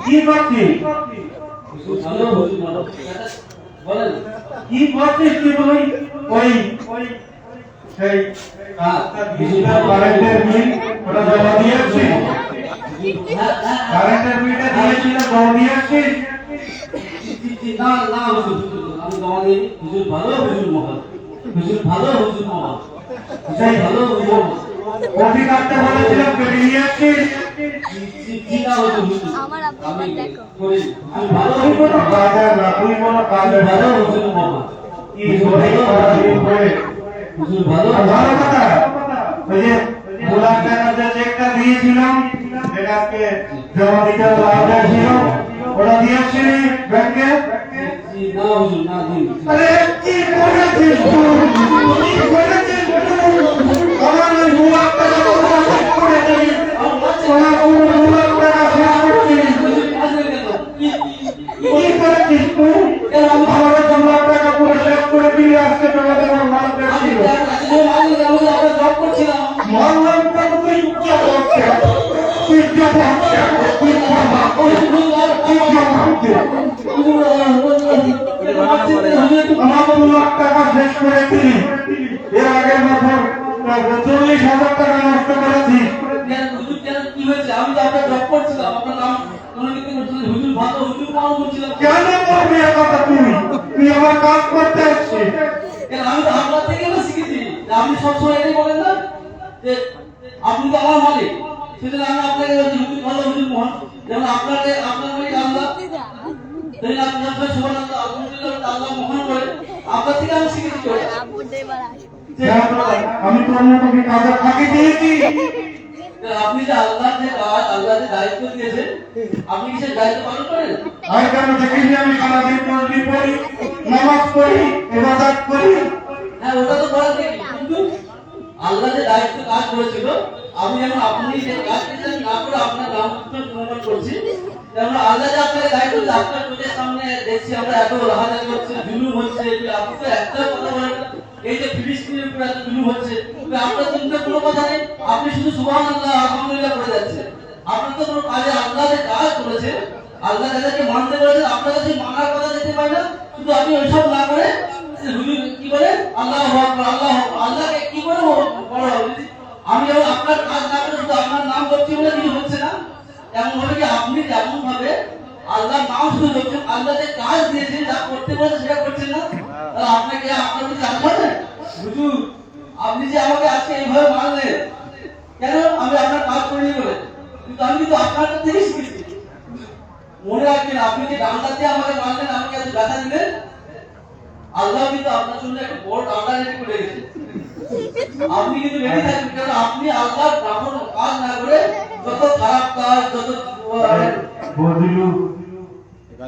কি করছিস বলেন কি করছিস তুই ওই সেই কারেন্টের বিল ওটা জমা দিয়েছিস কারেন্টের বিলটা দিয়েছিল জমা না না হুজুর আমি জমা দিই হুজুর ভালো হুজুর মহান হুজুর ভালো হুজুর মহান সেই ভালো কপি কাটতে বলেছিলাম কেটে নিয়ে আসছিস? আমার আব্বু দেখো। ভালো তুই কোনো কাজের না তুই কোনো কাজের ভালো হুজুর মহান কি করে করে ভালো ভালো কথা? ওই যে দু লাখ যে চেকটা দিয়েছিলাম। সেটাকে জমা দিতে লাভ ছিল। ওটা দিয়েছিলি ব্যাংকে? না না আরে? কি করেছিস তুই? কি করেছিস তুই? আমার ওই দু লাখ টাকা পুরো করে দিলি, আজকে তোমাদের আমার মাল আমি দেখছিল। আমি আমি আমরা জব করছিলাম মানলাম তো দে। তুই জবাব দে। আমার দু লাখ টাকা শেষ করে দিলি। এর আগের বছর চল্লিশ হাজার টাকা নষ্ট করেছিস কি হয়েছে? আমি তো আপনার জব করছিলাম আপনার নাম মনোনীত করছিলেন হুজুর ভালো হুজুর পাওয়া বলছিলাম। কেন করবি এ কথা তুই তুই আমার কাজ করতে এসছিস। কেন? আমি তো আপনার থেকে না শিখেছি। যে আপনি সবসময় এটাই বলেন না? যে আপনি তো আমার মালিক। সেজন্য আমি আপনাকে হুজুর ভালো হুজুর মহান। যেমন আপনাকে আপনার মালিক আল্লাহ। আপনার সুবহান আল্লাহ আলহামদুলিল্লাহ আল্লাহ মহান করে। আপনার থেকে আমি শিখেছি। তো। আব্বু এবার আসবে। যে আমি তোর মতো কি কাজে ফাঁকি দিয়েছি? আপনি যে আল্লাহ যে কাজ আল্লাহ যে দায়িত্ব দিয়েছেন আপনি কি সেই দায়িত্ব পালন করেন? আর কেন দেখিনি? আমি সারাদিন পড়ি নামাজ পড়ি ইবাদত করি। হ্যাঁ ওটা তো করা কিন্তু আল্লাহ যে দায়িত্ব কাজ করেছিল আমি যেমন আপনি যে না করে আপনার প্রমাণ করছি। দায়িত্ব সামনে দেখছি আমরা এত জুলুম হচ্ছে। আপনি কথা বলেন, এই যে জুলুম হচ্ছে। আপনার তো মুখে কোনো কথা নেই, আপনি শুধু আলহামদুলিল্লাহ তো কোনো কাজে কাজ করেছে, আল্লাহ যাদেরকে মানতে বলেছে আপনার কাছে মানার কথা যেতে পারে না। শুধু আপনি ওইসব না করে কি বলে? আল্লাহ আল্লাহ আল্লাহকে কি করে বড় আমি যেমন আপনার কাজ না করে শুধু আপনার নাম করছি বলে কিছু হচ্ছে না এমন ভাবে কি আপনি যেমন ভাবে আল্লাহ নাম শুধু করছেন আল্লাহ যে কাজ দিয়েছেন, যা করতে বলেছে সেটা করছেন না। তাহলে আপনাকে আপনার কিছু জানতে হবে হুজুর, আপনি যে আমাকে আজকে এইভাবে মারলেন, কেন আমি আপনার কাজ করিনি বলে? কিন্তু আমি কিন্তু আপনার কাছ থেকেই শিখেছি মনে রাখবেন, আপনি যে ডান্ডা দিয়ে আমাকে মারলেন, আমাকে এত ব্যথা দিলেন, আল্লাহ কিন্তু আপনার জন্য একটা বড় ডান্ডা রেডি করে রেখেছে। আপনি কিন্তু রেডি থাকবেন কারণ আপনি আল্লাহর নামন কাজ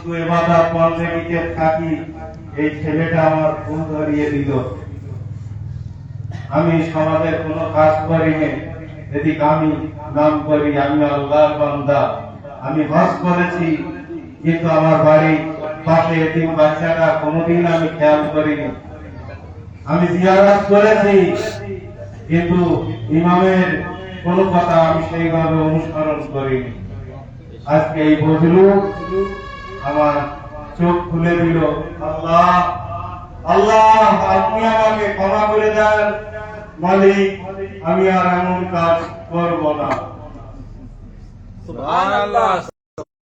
শুধু এবার পঞ্চমীতে থাকি এই ছেলেটা আমার ভুল ধরিয়ে দিল। আমি সমাজের কোনো কাজ করিনি এদিকে আমি নাম করি আমি আল্লাহর বান্দা। আমি হজ করেছি, কিন্তু আমার বাড়ি পাশে এদিন বাচ্চাটা কোনোদিন আমি খেয়াল করিনি। আমি জিয়ারত করেছি, কিন্তু ইমামের কোনো কথা আমি সেইভাবে অনুসরণ করিনি। আজকে এই বজলু আমার চোখ খুলে দিল। আল্লাহ আল্লাহ, আপনি আমাকে ক্ষমা করে দেন। মালিক, আমি আর এমন কাজ করব না। সুবহানাল্লাহ।